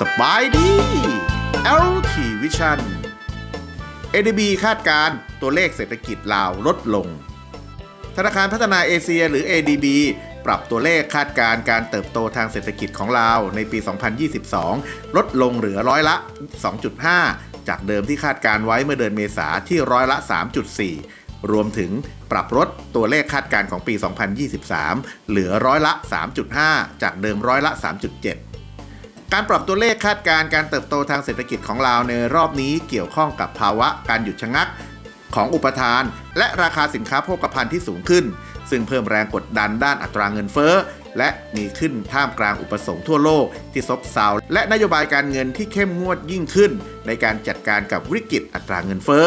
สบายดี LT Vision ADB คาดการ์ตัวเลขเศรษฐกิจลาวลดลง ธนาคารพัฒนาเอเชียหรือ ADB ปรับตัวเลขคาดการ์การเติบโตทางเศรษฐกิจของลาวในปี 2022 ลดลงเหลือร้อยละ 2.5 จากเดิมที่คาดการไว้เมื่อเดือนเมษาที่ร้อยละ 3.4 รวมถึงปรับลดตัวเลขคาดการของปี 2023 เหลือร้อยละ 3.5 จากเดิมร้อยละ 3.7การปรับตัวเลขคาดการณ์การเติบโตทางเศรษฐกิจของลาวในรอบนี้เกี่ยวข้องกับภาวะการหยุดชะงัก ของอุปทาน และราคาสินค้าโภคภัณฑ์ที่สูงขึ้น ซึ่งเพิ่มแรงกดดันด้านอัตราเงินเฟ้อ และมีขึ้นท่ามกลางอุปสงค์ทั่วโลกที่ซบเซาและนโยบายการเงินที่เข้มงวดยิ่งขึ้น ในการจัดการกับวิกฤตอัตราเงินเฟ้อ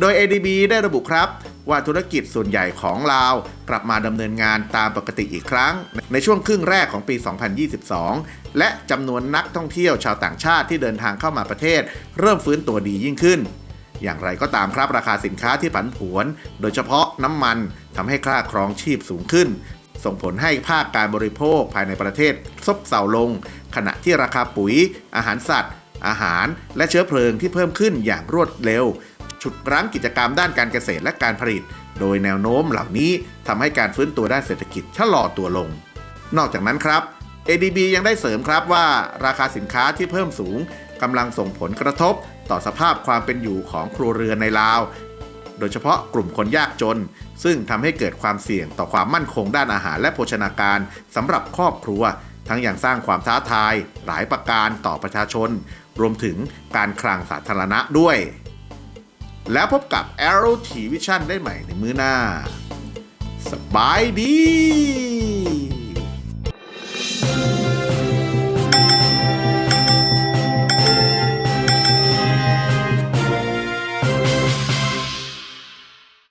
โดย ADB ได้ระบุครับว่าธุรกิจส่วนใหญ่ของลาว กลับมาดำเนินงานตามปกติอีกครั้ง ในช่วงครึ่งแรกของปี 2022 และจำนวนนักท่องเที่ยวชาวต่างชาติที่เดินทางเข้ามาประเทศ เริ่มฟื้นตัวดียิ่งขึ้น อย่างไรก็ตามครับราคาสินค้าที่ผันผวน โดยเฉพาะน้ำมันทำให้ค่าครองชีพสูงขึ้น ส่งผลให้ภาคการบริโภคภายในประเทศซบเซาลง ขณะที่ราคาปุ๋ย อาหารสัตว์ อาหาร และเชื้อเพลิงที่เพิ่มขึ้นอย่างรวดเร็ว ฉุดรั้งกิจกรรมด้านการเกษตรและการผลิต โดยแนวโน้มเหล่านี้ทำให้การฟื้นตัวด้านเศรษฐกิจชะลอตัวลง นอกจากนั้นครับ ADB ยังได้เสริมครับว่า ราคาสินค้าที่เพิ่มสูงกำลังส่งผลกระทบ ต่อสภาพความเป็นอยู่ของครัวเรือนในลาว โดยเฉพาะกลุ่มคนยากจน ซึ่งทำให้เกิดความเสี่ยงต่อความมั่นคงด้านอาหารและโภชนาการสำหรับครอบครัว ทั้งอย่างสร้างความท้าทาย หลายประการต่อประชาชน รวมถึงการคลังสาธารณะด้วย แล้วพบกับ Arrow T Vision ได้ใหม่ในมื้อหน้า สบายดี